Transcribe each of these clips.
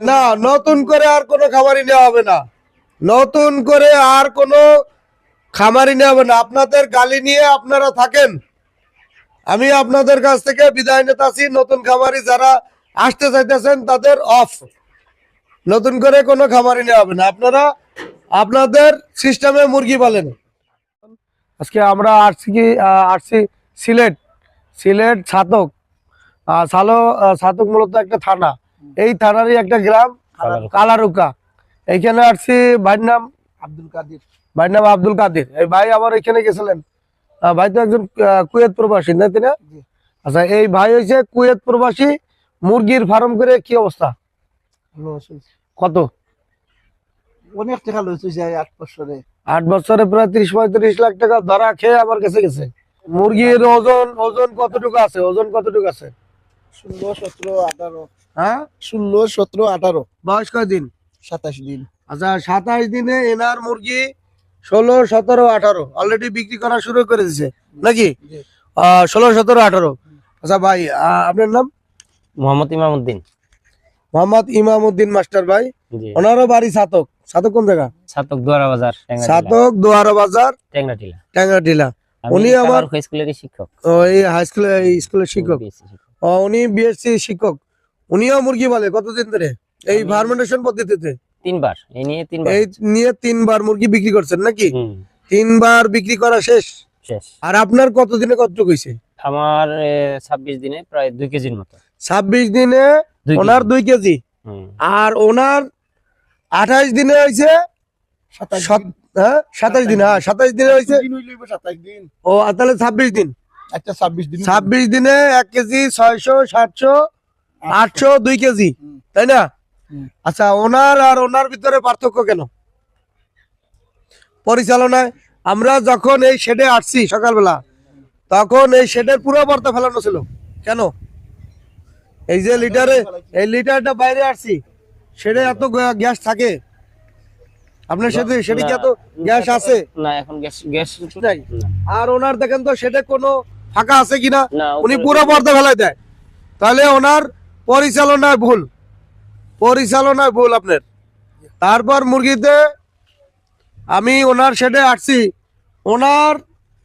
না, নতুন করে আর কোনো খামারি নেওয়া হবে না। নতুন করে আর কোনো খামারি নেওয়া হবে না। আপনাদের গালি নিয়ে আপনারা থাকেন। আমি আপনাদের কাছ থেকে বিদায় নিতেছি নতুন খামারি যারা আসতে চাইতেছেন, তাদের অফ নতুন করে কোনো খামারি নেওয়া হবে না। আপনারা আপনাদের সিস্টেমে মুরগি পালেন। আজকে আমরা আসছি কি আসছি সিলেট। সিলেট ছাতক। সালো ছাতক মূলত একটা থানা। এই থানারই একটা গ্রাম কালারুকা। এইখানে আসছি ভাইয়ের নাম? আব্দুল কাদির। ভাইয়ের নাম আব্দুল কাদির। এই ভাই আমার এখানে গেছিলেন। ভাই তো একজন কুয়েত প্রবাসী না? তিনি আচ্ছা এই ভাই হয়েছে কুয়েত প্রবাসী মুরগির ফার্ম করে কি অবস্থা? কত? অনেক টাকা হয়েছে আট বছরে। আট বছরে প্রায় ত্রিশ পঁয়ত্রিশ লাখ টাকা ধরা খেয়ে আমার কাছে গেছে। মুরগির ওজন ওজন কতটুকু আছে? ওজন কতটুকু আছে? ষোলো সতেরো আঠারো। হ্যাঁ? ষোলো সতেরো আঠারো। বয়স কয়দিন সাতাশ দিন। আচ্ছা সাতাশ দিনে এনার মুরগি ষোলো সতেরো আঠারো। অলরেডি বিক্রি করা শুরু করে দিছে নাকি? ষোলো সতেরো আঠারো। আচ্ছা ভাই আপনার নাম? মোহাম্মদ ইমামউদ্দিন। মোহাম্মদ ইমামউদ্দিন মাস্টার ভাই। ওনারও বাড়ি সাতক। সাতক কোন জায়গা? ছাতক দুয়ারা বাজার সাতক দোয়ারা বাজার ট্যাংরা টিলা। ট্যাংরা টিলা। আমি উনি আমার- কালার স্কুলেরই শিক্ষক। ও, এই হাই স্কুলে এই স্কুলের শিক্ষক। BSc শিক্ষক। ও, উনি বিএসসি শিক্ষক। উনিও মুরগি বলে কতদিন ধরে? এই ফার্মেন্টেশন পদ্ধতিতে? তিনবার এই নিয়ে তিনবার এই নিয়ে তিনবার মুরগি বিক্রি করছেন নাকি? তিনবার বিক্রি করা শেষ? শেষ। আর আপনার কতদিনে কতটুকু হয়েছে আমার ছাব্বিশ দিনে প্রায় দুই কেজির মতো। ছাব্বিশ দিনে ওনার কেজি। দুই কেজি। আর ওনার আঠাইশ দিনে হইছে সাতাশ সাত- হ্যাঁ? সাতাইশ দিন হ্যাঁ সাতাইশ দিনে হয়েছে দিন হইলে সাতাশ দিন। ও আর তাহলে ছাব্বিশ দিন। একটা ছাব্বিশ দিন। ছাব্বিশ দিনে এক কেজি ছয়শো সাতশো আটশো দুই কেজি তাই না? আচ্ছা ওনার আর ওনার ভিতরে পার্থক্য কেন? পরিচালনায় আমরা যখন এই শেডে আসছি সকালবেলা তখন এই শেডের পুরো বর্তা ফেলানো ছিল। কেন? এই যে লিটারে এই লিটারটা বাইরে আসছি শেডে এত গ্যাস থাকে। আপনার সাথে সেটা কি এত গ্যাস আছে? না এখন গ্যাস গ্যাস নাই। আর ওনার দেখেন তো সেটা কোনো ফাঁকা আছে কিনা? উনি পুরো পর্দা ফেলাই দেয়। তাহলে ওনার পরিচালনায় ভুল। পরিচালনায় ভুল আপনার। তারপর মুরগিতে আমি ওনার শেডে আসছি। ওনার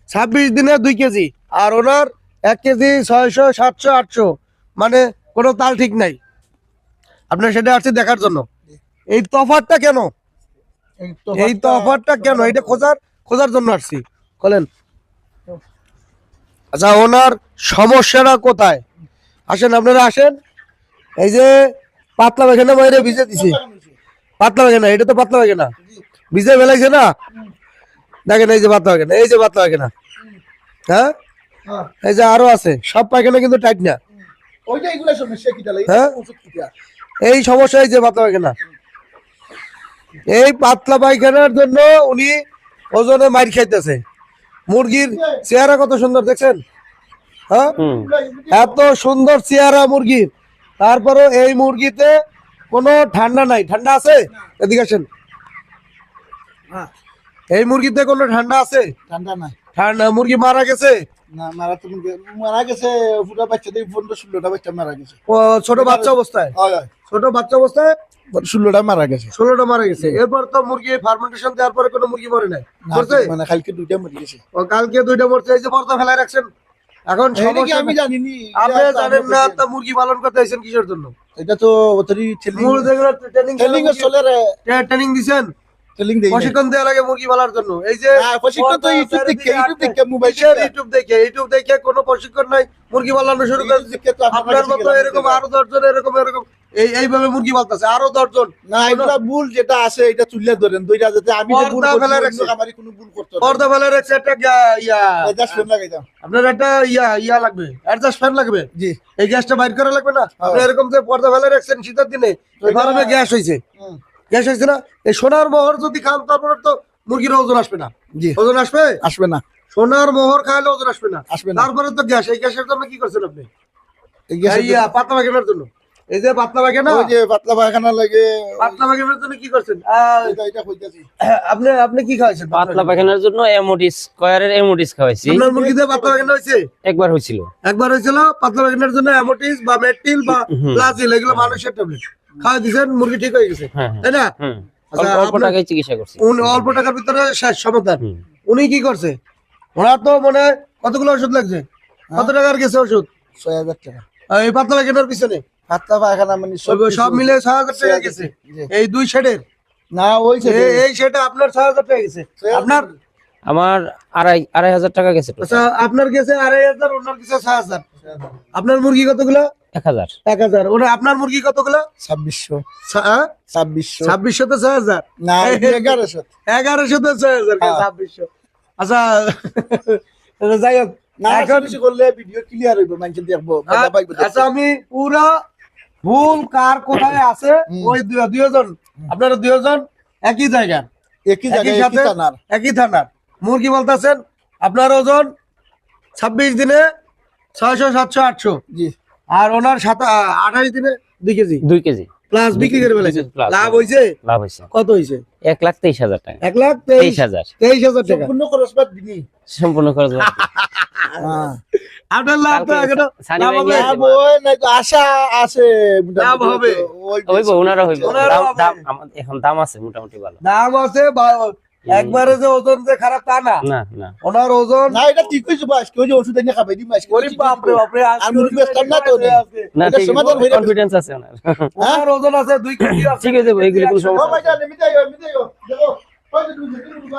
ছাব্বিশ দিনে দুই কেজি আর ওনার এক কেজি ছয়শো সাতশো আটশো। মানে কোনো তাল ঠিক নাই। আপনার সেটা আসছি দেখার জন্য। এই তফাতটা কেন? এই তফাতটা কেন? এটা খোঁজার খোঁজার জন্য আসছি। বলেন। আচ্ছা ওনার সমস্যাটা কোথায়? আসেন আপনারা আসেন। এই যে পাতলা পায়খানা বাইরে ভিজে দিছি। পাতলা পায়খানা এটা তো পাতলা পায়খানা। ভিজে ফেলাইছে না? দেখেন এই যে পাতলা পায়খানা এই যে পাতলা পায়খানা। হ্যাঁ? হ্যাঁ। এই যে আরও আছে সব পায়খানা কিন্তু টাইট না। ওইটা এগুলা সমস্যা কিটা লাগে হ্যাঁ? এই সমস্যা এই যে পাতলা পায়খানা। এই পাতলা পায়খানার জন্য উনি ওজনে মাইর খাইতেছে। মুরগির চেহারা কত সুন্দর দেখছেন? হ্যাঁ? এত সুন্দর চেহারা মুরগির। তারপরে এই মুরগিতে কোনো ঠান্ডা নাই। ঠান্ডা আছে? এদিকে আসেন। এই মুরগিতে কোনো ঠান্ডা আছে? ঠান্ডা নাই। ঠান্ডা মুরগি মারা গেছে? ছোট বাচ্চা অবস্থায়? ছোট বাচ্চা অবস্থায়? ষোলোটা মারা গেছে। ষোলোটা মারা গেছে। এরপর তো মুরগি ফার্মেন্টেশন দেওয়ার পরে কোনো মুরগি মরে নাই। মানে কালকে দুইটা মরে গেছে। কালকে দুইটা মরছে এই যে পর্দা ফেলায় রাখছেন। এখন আমি জানিনি আপনি জানেন না তো মুরগি পালন করতে আইছেন কিসের জন্য? এটা তো ট্রেনিং চলে রে। ট্রেনিং দিছেন? প্রশিক্ষণ দেওয়া লাগে মুরগি পালার জন্য। এই যে হ্যাঁ, প্রশিক্ষণ তো ইউটিউব দেখে, ইউটিউব দেখে, মোবাইল ইউটিউব দেখে। ইউটিউব দেখে? কোনো প্রশিক্ষণ নাই মুরগি পালানো শুরু করে। আপনার মতো এরকম আরও দশজন এরকম এরকম এই এইভাবে মুরগি পালতেছে আরও দশজন। না এগুলা ভুল যেটা আছে এটা তুললে ধরেন দুইটা যাতে আমি পর্দা ফেলে আমারই কোনো ভুল করতে পর্দা রাখছে একটা ইয়া। লাগাই দাও। আপনার একটা ইয়া ইয়া লাগবে অ্যাডজাস্ট ফ্যান লাগবে। জি। এই গ্যাসটা বাইর করা লাগবে না? হ্যাঁ। আপনি এরকম যে পর্দা ফেলে রাখছেন শীতের দিনে গরমে গ্যাস হয়েছে হুম, গ্যাস হয়েছে না? এই সোনার মোহর যদি খান তারপরে তো মুরগির ওজন আসবে না। জি। ওজন আসবে? আসবে না। সোনার মোহর খাইলে ওজন আসবে না। আসবে না। তারপরে তো গ্যাস এই গ্যাসের জন্য কি করছেন আপনি? পাতা পায়খানার জন্য। এই যে পাতলা পায়খানা? ওই যে পাতলা পায়খানা লাগে পাতলা পায়খানার জন্য কি করছেন? আহ, এটা এটা কইতাছি আপনি আপনি কি খাওয়াইছেন পাতলা পায়খানার জন্য এমোডিস স্কয়ারের এমোডিস খাওয়াইছি। আপনার মুরগিতে পাতলা পায়খানা হয়েছে? একবার হয়েছিল। একবার হয়েছিল পাতলা পায়খানার জন্য অ্যামোটিস বা মেট্রিল বা। প্লাজিল এগুলো মানুষের ট্যাবলেট খাওয়া দিয়েছেন মুরগি ঠিক হয়ে গেছে। হ্যাঁ হ্যাঁ। তাই না? আচ্ছা, অল্প অল্প টাকায় চিকিৎসা করছি। উনি অল্প টাকার ভিতরে শেষ সমাধান। উনি কি করছে? ওনার তো মনে কতগুলো ওষুধ লাগছে? কত টাকার গেছে ওষুধ? ছয় হাজার টাকা। এই পাতলা পায়খানার পিছনে? পায়খানা মানে সব মিলে ছয় হাজার টাকা গেছে। এই দুই শেডের না ওই এই শেডে আপনার ছয় হাজার টাকা গেছে। আপনার? আমার আড়াই আড়াই হাজার টাকা গেছে আচ্ছা আপনার গেছে আড়াই হাজার ওনার গেছে ছয় হাজার। আপনার মুরগি কতগুলো? এক হাজার। এক হাজার। ওটা আপনার মুরগি কতগুলো? ছাব্বিশশো? ছাব্বিশশো ছাব্বিশশো। তো ছয় হাজার? না এগারোশো। এগারোশো তো ছয় হাজার হ্যাঁ। ছাব্বিশশো। আচ্ছা যাই হোক। না এখন করলে ভিডিও ক্লিয়ার হইব মানুষ দেখব। আচ্ছা আমি পুরা ভুল কার কোথায় আছে। ওই দুই- দুইজন আপনারা দুইজন একই জায়গা একই জায়গায় একই একই থানার। একই থানার। মুরগি বলতেছেন আপনার ওজন ছাব্বিশ দিনে ছয়শো সাতশো আটশো। জি। আর ওনার সাত আঠাশ দিনে দুই কেজি। দুই কেজি। প্লাস বিক্রি করে ফেলেছে Plus। লাভ হয়েছে লাভ হয়েছে কত হয়েছে এক লাখ তেইশ হাজার টাকা। এক লাখ তেইশ হাজার। তেইশ হাজার টাকা। সম্পূর্ণ খরচ বাদ দিবি। সম্পূর্ণ খরচ বাদ আপনার লাভ আশা আছে লাভ হবে। হইব। ওনারা হইব দাম- হবে। দাম আমার- এখন দাম আছে মোটামুটি ভালো। দাম আছে একবারে যে ওজন যে খারাপ তা না। না না। ওনার ওজন না এটা ঠিক হয়েছে যে ওষুধ এনে না তো। আছে। না ঠিক সমাধান হয়ে কনফিডেন্স আছে ওনার। ওনার ওজন আছে দুই কেজি আছে। ঠিক কোনো ভাই। জান দেখো দুই কেজি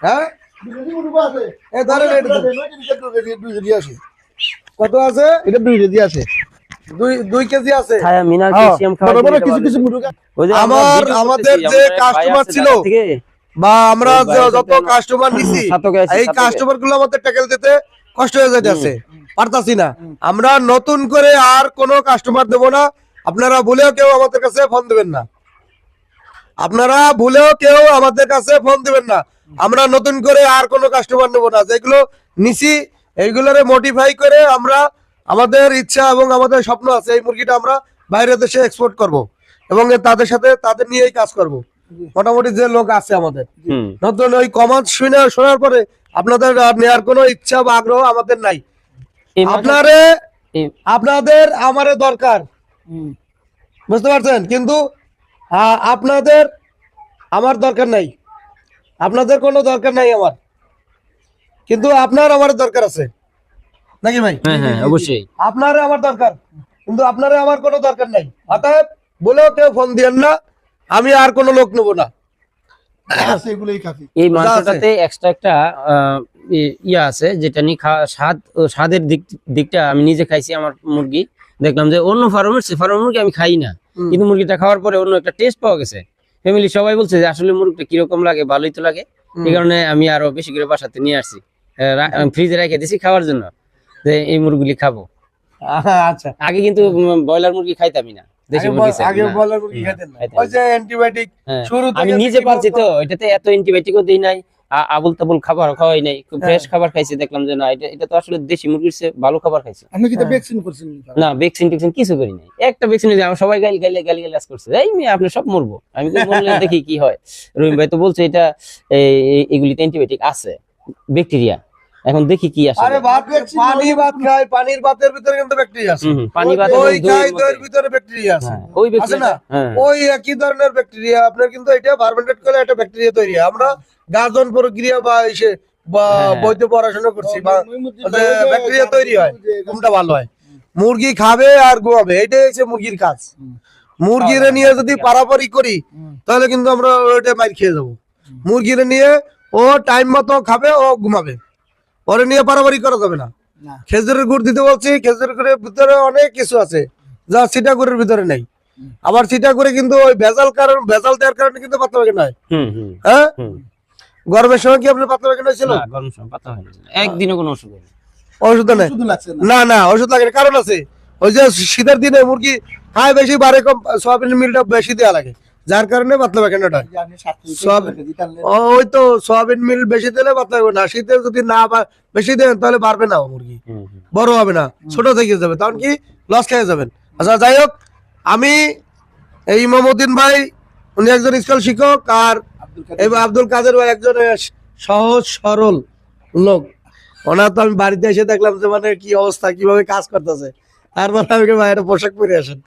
হ্যাঁ? দুই কেজি আছে। এ দুই কেজি- দুই কেজি আছে। কত আছে? এটা দুই কেজি আছে। দুই কেজি কিছু কিছু আমরা আমার- আমাদের যে কাস্টমার আছে ছিল, বা আমরা ওই যে- বাইরে যত কাস্টমার নিছি এই কাস্টমারগুলো আমাদের ট্যাকেল দিতে কষ্ট হয়ে যাইতেছে। পারতাছি না। আমরা নতুন করে আর কোনো কাস্টমার দেব না। আপনারা ভুলেও কেউ আমাদের কাছে ফোন দিবেন না। আপনারা ভুলেও কেউ আমাদের কাছে ফোন দিবেন না। আমরা নতুন করে আর কোনো কাস্টমার নেব না। যেগুলো নিছি এইগুলোরে মডিফাই করে আমরা আমাদের ইচ্ছা এবং আমাদের স্বপ্ন আছে এই মুরগিটা আমরা বাইরের দেশে এক্সপোর্ট করব এবং তাদের সাথে তাদের নিয়েই কাজ করব। মোটামুটি যে লোক আছে আমাদের। নতুন ওই কমান্ড শুনে শোনার পরে আপনাদের আর নেওয়ার কোনো ইচ্ছা বা আগ্রহ আমাদের নাই। আপনারে আপনাদের আমারে দরকার। বুঝতে পারছেন? কিন্তু আপনাদের আমার দরকার নাই। আপনাদের কোনো দরকার নাই আমার। কিন্তু আপনার আমার দরকার আছে। নাকি ভাই? হ্যাঁ হ্যাঁ অবশ্যই। আপনার আমার দরকার। কিন্তু আপনার আমার কোনো দরকার নাই। অতএব বলেও কেউ ফোন দিয়েন না আমি আর কোনো লোক নেব না। আছে এগুলোই কাফি এই মাংসটাতে এক্সট্রা একটা ইয়া আছে যেটা নিয়ে স্বাদ স্বাদের দিক দিকটা আমি নিজে খাইছি আমার মুরগি। দেখলাম যে অন্য ফার্মের ফার্মের মুরগি আমি খাই না। কিন্তু মুরগিটা খাওয়ার পরে অন্য একটা টেস্ট পাওয়া গেছে। ফ্যামিলি সবাই বলছে যে আসলে মুরগিটা কীরকম লাগে? ভালোই তো লাগে। এই কারণে আমি আরও বেশি করে বাসাতে নিয়ে আসছি। ফ্রিজে রেখে দিছি খাওয়ার জন্য যে এই মুরগিগুলি খাব। আচ্ছা। আগে কিন্তু ব্রয়লার মুরগি খাইতামই না হ্যাঁ। শুরু আমি নিজে পারছি তো এটাতে এত অ্যান্টিবায়োটিকও দিই নাই আবুল তাবুল খাবার খাওয়াই নাই ফ্রেশ খাবার খাইছি দেখলাম যে না এটা এটা তো আসলে দেশি মুরগির চেয়ে ভালো খাবার খাইছে। আপনি কি হ্যাঁ। ভ্যাকসিন করছেন না ভ্যাকসিন টেকসিন কিছু করি নাই। একটা ভ্যাকসিন সবাই গালি গালি গালি গালি করছে এই মেয়ে আপনি সব মরবো। আমি তো বললে দেখি কি হয়। রহিম ভাই তো বলছে এটা এই- এই- এগুলিতে অ্যান্টিবায়োটিক আছে ব্যাকটেরিয়া এখন দেখি কি আসে। আরে ভাত পানি ভাত খায় পানির ভাতের ভিতরে কিন্তু ব্যাকটেরিয়া আছে। পানি বাদে ওই খাই দইয়ের ভিতরে ব্যাকটেরিয়া আছে। হ্যাঁ, ওই আছে ব্যাকটেরিয়া না? ওই একই ধরনের ব্যাকটেরিয়া আপনার কিন্তু এটা ফার্মেন্টেড করে একটা ব্যাকটেরিয়া তৈরি। হয় আমরা গাজন প্রক্রিয়া বা এসে বা হ্যাঁ। বৈদ্য পড়াশোনা করছি বা ব্যাকটেরিয়া তৈরি হয় কোনটা ভালো হয়? মুরগি খাবে আর ঘুমাবে এটাই হচ্ছে মুরগির কাজ। মুরগিরে নিয়ে যদি পারাপারি করি তাহলে কিন্তু আমরা ওইটা মাইর খেয়ে যাব। মুরগিরে নিয়ে ও টাইম মতো খাবে ও ঘুমাবে। পরে নিয়ে পারাপারি করা যাবে না। খেজুরের গুড় দিতে বলছি খেজুরের গুড়ের ভিতরে অনেক কিছু আছে যা সিটাগুড়ের ভিতরে নেই। আবার সিটাগুড়ে কিন্তু ওই ভেজাল কারণ ভেজাল দেওয়ার কারণে কিন্তু পাতলা হয়। হুম হুম। হ্যাঁ? গরমের সময় কি আপনার পাতলা পায়খানা ছিল না, গরম সময় পাতা একদিনও কোনো অসুবিধা নেই। ওষুধ নেই না। না না ওষুধ লাগে কারণ আছে ওই যে শীতের দিনে মুরগি খায় বেশি বারে কম সোয়াবিন মিলটা বেশি দেওয়া লাগে। যার কারণে পাতলা পায়খানাটা ওই তো সোয়াবিন মিল বেশি দিলে পাতলা না। শীতে যদি না বেশি দেন তাহলে বাড়বে না মুরগি। বড় হবে না। ছোট থেকে যাবে। তখন কি লস খেয়ে যাবেন। আচ্ছা যাই হোক আমি এই ইমামুদ্দিন ভাই উনি একজন স্কুল শিক্ষক আর আব্দুল এই কাদের ভাই একজন সহজ সরল লোক। ওনার তো আমি বাড়িতে এসে দেখলাম যে মানে কি অবস্থা কীভাবে কাজ করতেছে। তারপর আমি বলি, ভাই পোশাক পরে আসেন।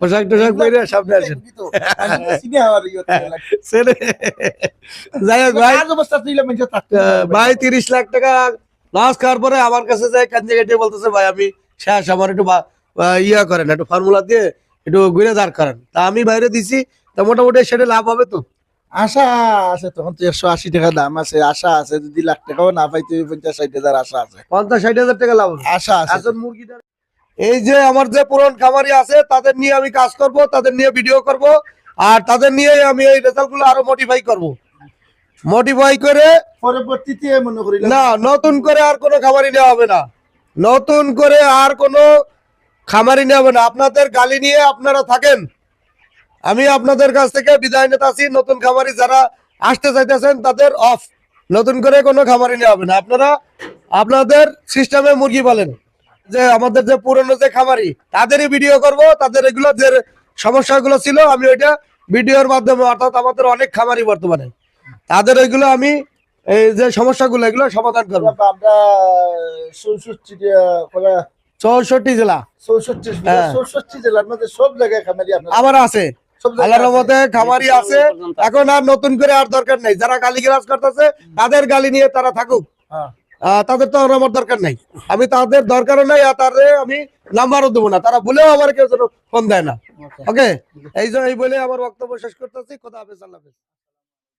পোশাক টোশাক পরে সামনে আসেন। ইয়ে যাই হোক ভাই। তিরিশ লাখ টাকা লস খাওয়ার পরে আমার কাছে যাই কান্দে কেটে বলতেছে ভাই আমি শেষ আমার একটু ইয়া করেন একটু ফর্মুলা দিয়ে একটু ঘুরে দাঁড় করেন। তা আমি বাইরে দিছি তা মোটামুটি সেটা লাভ হবে তো? আশা আছে তখন তো একশো আশি টাকা দাম আছে আশা আছে যদি লাখ টাকাও না পাই তুই পঞ্চাশ ষাট হাজার আশা আছে। পঞ্চাশ ষাট হাজার টাকা লাভ আশা আছে। মুরগিটা এই যে আমার যে পুরন খামারি আছে তাদের নিয়ে আমি কাজ করব তাদের নিয়ে ভিডিও করব আর তাদের নিয়ে আমি এই রেজাল্টগুলো আরও মডিফাই করব। মডিফাই করে পরবর্তীতে মনে করি না নতুন করে আর কোনো খামারি নেওয়া হবে না। নতুন করে আর কোনো খামারি নেওয়া হবে না। আপনাদের গালি নিয়ে আপনারা থাকেন। আমি আপনাদের কাছ থেকে বিদায় নিতে আসি। নতুন খামারি যারা আসতে চাইতেছেন তাদের অফ নতুন করে কোনো খামারি নেওয়া হবে না। আপনারা আপনাদের সিস্টেমে মুরগি পালেন। যে আমাদের যে পুরনো যে খামারি তাদেরই ভিডিও করব। তাদের এগুলো যে সমস্যাগুলো ছিল আমি ওইটা ভিডিওর মাধ্যমে অর্থাৎ আমাদের অনেক খামারি বর্তমানে তাদের ওইগুলো আমি এই যে সমস্যাগুলো এগুলো সমাধান করব। আমরা চৌষট্টি জেলা। চৌষট্টি হ্যাঁ। চৌষট্টি জেলার মধ্যে সব জায়গায় খামারি আপনার আবার আছে। আল্লাহর আছে। মতে খামারি আছে। এখন আর নতুন করে আর দরকার নেই। যারা গালি গালাজ করতেছে তাদের গালি নিয়ে তারা থাকুক। হ্যাঁ। তাদের তো আর আমার দরকার নাই। আমি তাদের দরকারও নাই আর তাদের আমি নাম্বারও দেবো না। তারা বলেও আমার কেউ যেন ফোন দেয় না। ওকে এই জন্য এই বলে আমার বক্তব্য শেষ করতেছি। খোদা হাফেজ আল্লাহ হাফেজ।